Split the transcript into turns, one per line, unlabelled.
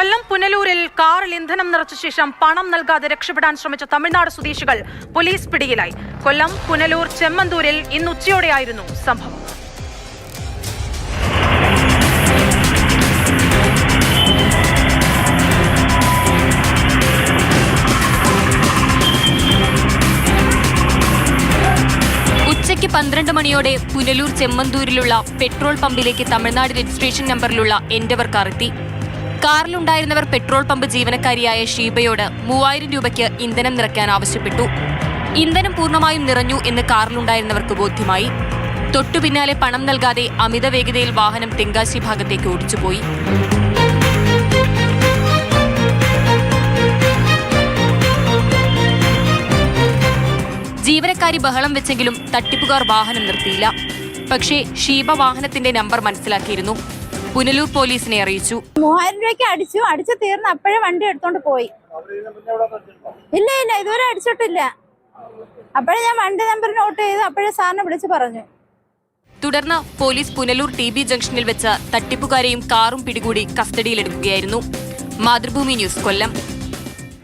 കൊല്ലം പുനലൂരിൽ കാറിൽ ഇന്ധനം നിറച്ച ശേഷം പണം നൽകാതെ രക്ഷപ്പെടാൻ ശ്രമിച്ച തമിഴ്നാട് സ്വദേശികൾ പോലീസ് പിടിയിലായി. കൊല്ലം പുനലൂർ ചെമ്മന്തൂരിൽ ഇന്ന് ഉച്ചയോടെയായിരുന്നു സംഭവം.
ഉച്ചയ്ക്ക് പന്ത്രണ്ട് മണിയോടെ പുനലൂർ ചെമ്മന്തൂരിലുള്ള പെട്രോൾ പമ്പിലേക്ക് തമിഴ്നാട് രജിസ്ട്രേഷൻ നമ്പറിലുള്ള എൻഡവർ കാർ എത്തി. കാറിലുണ്ടായിരുന്നവർ പെട്രോൾ പമ്പ് ജീവനക്കാരിയായ ഷീബയോട് മൂവായിരം രൂപയ്ക്ക് ഇന്ധനം നിറയ്ക്കാൻ ആവശ്യപ്പെട്ടു. ഇന്ധനം പൂർണമായും നിറഞ്ഞു എന്ന് കാറിലുണ്ടായിരുന്നവർക്ക് ബോധ്യമായി. തൊട്ടു പിന്നാലെ പണം നൽകാതെ അമിത വേഗതയിൽ വാഹനം തെങ്കാശി ഭാഗത്തേക്ക് ഓടിച്ചുപോയി. ജീവനക്കാരി ബഹളം വെച്ചെങ്കിലും തട്ടിപ്പുകാർ വാഹനം നിർത്തിയില്ല. പക്ഷേ ഷീബ വാഹനത്തിന്റെ നമ്പർ മനസ്സിലാക്കിയിരുന്നു. പുനലൂർ പോലീസിനെ അറിയിച്ചു.
മൂവായിരം രൂപയ്ക്ക് അടിച്ചു. അടിച്ചു തീർന്ന് അപ്പോഴേ വണ്ടി എടുത്തോണ്ട് പോയി. ഇല്ല ഇല്ല ഇതുവരെ അടിച്ചിട്ടില്ല. അപ്പോഴേ ഞാൻ വണ്ടി നമ്പർ നോട്ട് ചെയ്ത്. അപ്പോഴേ സാറിനെ വിളിച്ചു പറഞ്ഞു.
തുടർന്ന് പോലീസ് പുനലൂർ ടി ബി ജംഗ്ഷനിൽ വെച്ച് തട്ടിപ്പുകാരെയും കാറും പിടികൂടി കസ്റ്റഡിയിലെടുക്കുകയായിരുന്നു. മാതൃഭൂമി ന്യൂസ് കൊല്ലം.